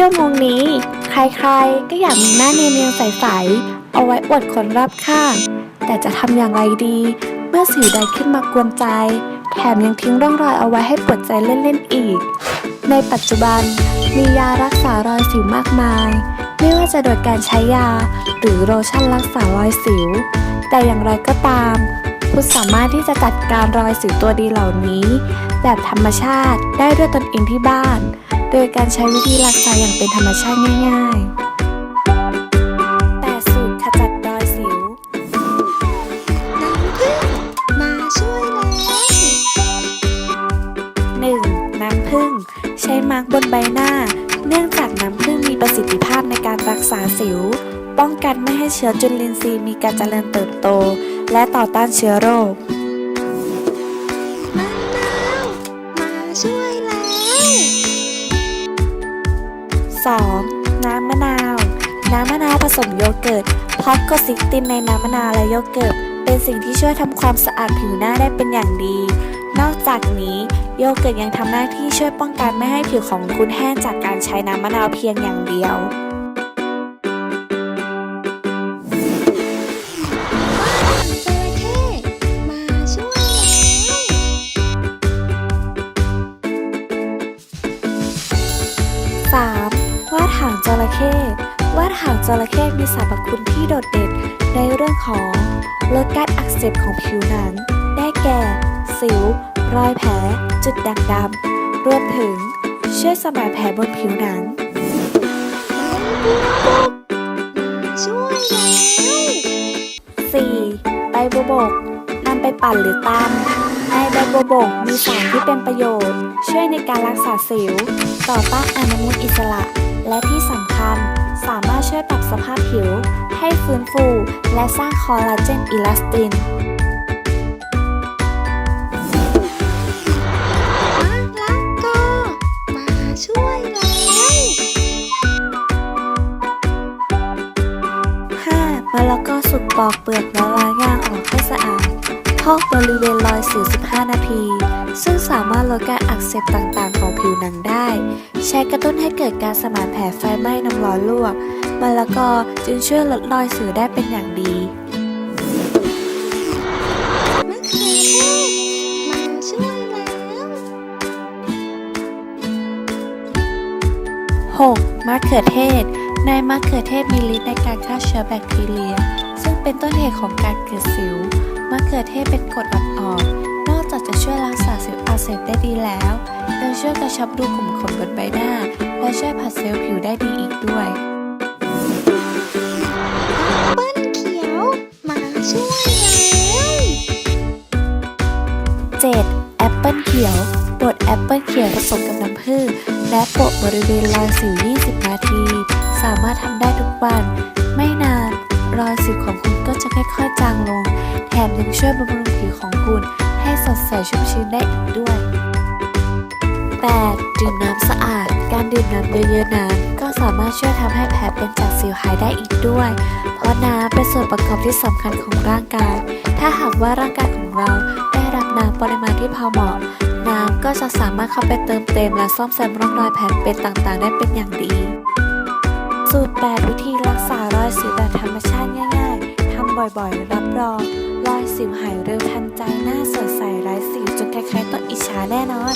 ชั่วโมงนี้ ใครๆ ก็อยากมีหน้าเนียนๆใสๆเอาไว้อวดคนรอบข้าง แต่จะทำอย่างไรดี เมื่อสิวใดขึ้นมากวนใจ แถมยังทิ้งร่องรอยเอาไว้ให้ปวดใจเล่นๆอีก ในปัจจุบันมียารักษารอยสิวมากมาย ไม่ว่าจะโดยการใช้ยา หรือโลชั่นรักษารอยสิว แต่อย่างไรก็ตาม คุณสามารถที่จะจัดการรอยสิวตัวดีเหล่านี้ แบบธรรมชาติได้ด้วยตนเองที่บ้าน โดยการใช้วิธีรักษาอย่างเป็นธรรมชาติง่ายๆแต่สูตรขจัดรอยสิวน้ำผึ้งมาช่วยแล้ว 1. น้ำผึ้งใช้มาร์กบนใบหน้า เนื่องจากน้ำผึ้งมีประสิทธิภาพในการรักษาสิว ป้องกันไม่ให้เชื้อจุลินทรีย์มีการเจริญเติบโต และต่อต้านเชื้อโรค 2. น้ำมะนาว น้ำมะนาวผสมโยเกิร์ตพอดโกซิตินในน้ำมะนาวและโยเกิร์ตเป็นสิ่งที่ช่วยทำความสะอาดผิวหน้าได้เป็นอย่างดี นอกจากนี้โยเกิร์ตยังทำหน้าที่ช่วยป้องกันไม่ให้ผิวของคุณแห้งจากการใช้น้ำมะนาวเพียงอย่างเดียว ว่าดหางจระเข้วาดหางจระเข้มีสรรพคุณที่โดดเด่นในเรื่องของลดการอักเสบของผิวหนัง ได้แก่ สิว รอยแผล จุดด่างดำรวมถึงช่วยสมานแผลบนผิวหนัง ช่วยแล้ว 4. ใบบัวบกนำไปปั่นหรือตำในใบบัวบกมีสารที่เป็นประโยชน์ ช่วยในการรักษาสิว ต่อต้านอนุมูลอิสระ และที่สำคัญสามารถช่วยปรับสภาพผิว ให้ฟื้นฟู และสร้างคอลลาเจนอิลาสตินมะละกอมาช่วยแล้ว 5. มะละกอสุกปอกเปลือกและล้างยางออกให้สะอาดพอกบริเวณรอยสิว15นาที ซึ่งสามารถลดการอักเสบต่างๆ ของผิวหนังได้ ใช้กระตุ้นให้เกิดการสมานแผลไฟไหม้น้ำร้อนลวกมะละกอจึงช่วยลดรอยสิวได้เป็นอย่างดีมะเขือเทศมาช่วยแล้ว 6. มะเขือเทศ ในมะเขือเทศมีฤทธิ์ในการฆ่าเชื้อแบคทีเรีย ซึ่งเป็นต้นเหตุของการเกิดสิว มะเขือเทศเป็นกรดอ่อน เสบได้ดีแล้วยังช่วยกระชับรูขุมขนบนใบหน้า และช่วยผัดเซลล์ผิวได้ดีอีกด้วยเปิ้ลเขียว มาช่วยแล้ว 7. แอปเปิลเขียวบดแอปเปิลเขียวผสมกับน้ำผึ้งและโปะบริเวณรอยสิว 20 นาที สามารถทำได้ทุกวัน ไม่นาน รอยสิวของคุณก็จะค่อยๆจางลงแถมยังช่วยบำรุงผิวของคุณ ให้สดใสชุ่มชื้นได้อีกด้วย 8. ดื่มน้ำสะอาด การดื่มน้ำเยอะๆนั้นก็สามารถช่วยทำให้แผลเป็นจากสิวหายได้อีกด้วย เพราะน้ำเป็นส่วนประกอบที่สำคัญของร่างกาย ถ้าหากว่าร่างกายของเราได้รับน้ำปริมาณที่พอเหมาะ น้ำก็จะสามารถเข้าไปเติมเต็ม และซ่อมแซมร่องรอยแผลเป็นต่างๆ ได้เป็นอย่างดี สูตร 8 วิธีรักษารอยสิวแบบธรรมชาติง่าย ๆทำบ่อยๆ รับรอง สิวหายเร็วทันใจหน้าสดใสไร้สิวจนใครๆต้องอิจฉาแน่นอน